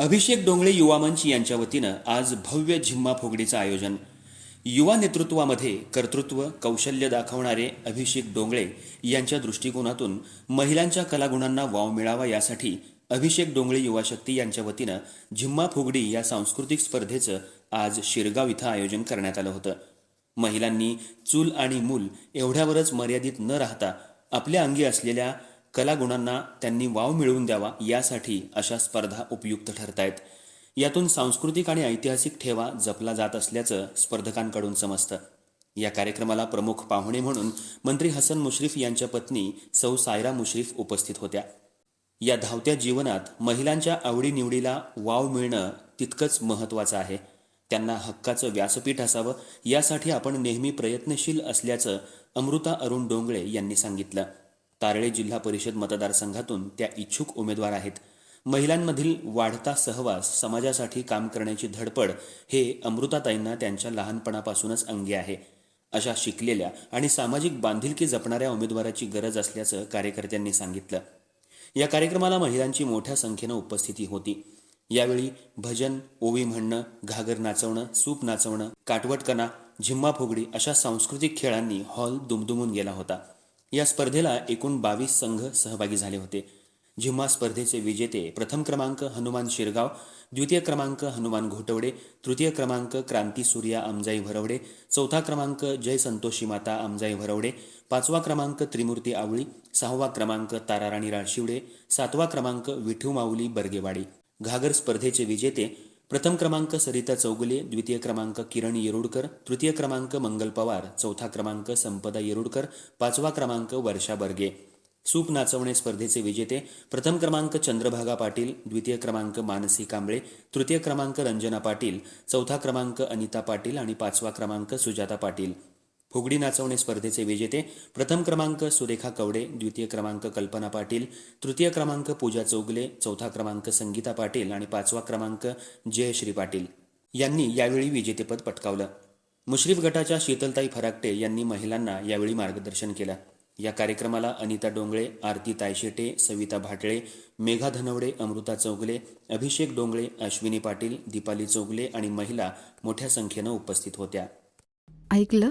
अभिषेक डोंगळे युवा मंच यांच्या वतीनं आज भव्य झिम्मा फुगडीचं आयोजन. युवा नेतृत्वामध्ये कर्तृत्व कौशल्य दाखवणारे अभिषेक डोंगळे यांच्या दृष्टिकोनातून महिलांच्या कलागुणांना वाव मिळावा यासाठी अभिषेक डोंगळे युवा शक्ती यांच्या वतीनं झिम्मा फुगडी या सांस्कृतिक स्पर्धेचं आज शिरगाव इथं आयोजन करण्यात आलं होतं. महिलांनी चूल आणि मूल एवढ्यावरच मर्यादित न राहता आपल्या अंगी असलेल्या कलागुणांना त्यांनी वाव मिळवून द्यावा यासाठी अशा स्पर्धा उपयुक्त ठरत आहेत यातून सांस्कृतिक आणि ऐतिहासिक ठेवा जपला जात असल्याचं स्पर्धकांकडून समजतं. या कार्यक्रमाला प्रमुख पाहुणे म्हणून मंत्री हसन मुश्रीफ यांच्या पत्नी सौ सायरा मुश्रीफ उपस्थित होत्या. या धावत्या जीवनात महिलांच्या आवडीनिवडीला वाव मिळणं तितकंच महत्त्वाचं आहे. त्यांना हक्काचं व्यासपीठ असावं यासाठी आपण नेहमी प्रयत्नशील असल्याचं अमृता अरुण डोंगळे यांनी सांगितलं. तारळे जिल्हा परिषद मतदारसंघातून त्या इच्छुक उमेदवार आहेत. महिलांमधील वाढता सहवास समाजासाठी काम करण्याची धडपड हे अमृताताईंना त्यांच्या लहानपणापासूनच अंगी आहे. अशा शिकलेल्या आणि सामाजिक बांधिलकी जपणाऱ्या उमेदवाराची गरज असल्याचं कार्यकर्त्यांनी सांगितलं. या कार्यक्रमाला महिलांची मोठ्या संख्येनं उपस्थिती होती. यावेळी भजन ओवी म्हणणं घागर नाचवणं सूप नाचवणं काटवटकणा झिम्मा फुगडी अशा सांस्कृतिक खेळांनी हॉल दुमदुमून गेला होता. या स्पर्धेला एकूण बावीस संघ सहभागी झाले होते. झिम्मा स्पर्धेचे विजेते प्रथम क्रमांक हनुमान शिरगाव द्वितीय क्रमांक हनुमान घोटवडे तृतीय क्रमांक क्रांती सूर्या आमजाई भरवडे चौथा क्रमांक जय संतोषी माता आमजाई भरवडे पाचवा क्रमांक त्रिमूर्ती आवळी सहावा क्रमांक ताराराणी राळशिवडे सातवा क्रमांक विठू माऊली बर्गेवाडी. घागर स्पर्धेचे विजेते प्रथम क्रमांक सरिता चौगुले द्वितीय क्रमांक किरण येरुडकर तृतीय क्रमांक मंगल पवार चौथा क्रमांक संपदा येरुडकर पाचवा क्रमांक वर्षा बर्गे. सूप नाचवणे स्पर्धेचे विजेते प्रथम क्रमांक चंद्रभागा पाटील द्वितीय क्रमांक मानसी कांबळे तृतीय क्रमांक रंजना पाटील चौथा क्रमांक अनिता पाटील आणि पाचवा क्रमांक सुजाता पाटील. फुगडी नाचवणे स्पर्धेचे विजेते. प्रथम क्रमांक सुरेखा कवडे द्वितीय क्रमांक कल्पना पाटील तृतीय क्रमांक पूजा चौगले चौथा क्रमांक संगीता पाटील आणि पाचवा क्रमांक जयश्री पाटील यांनी यावेळी विजेतेपद पटकावलं. मुश्रीफ गटाच्या शीतलताई फराकटे यांनी महिलांना यावेळी मार्गदर्शन केलं. या कार्यक्रमाला अनिता डोंगळे आरती तायशेटे सविता भाटळे मेघा धनवडे अमृता चौगले अभिषेक डोंगळे अश्विनी पाटील दीपाली चौगले आणि महिला मोठ्या संख्येनं उपस्थित होत्या. ऐकलं.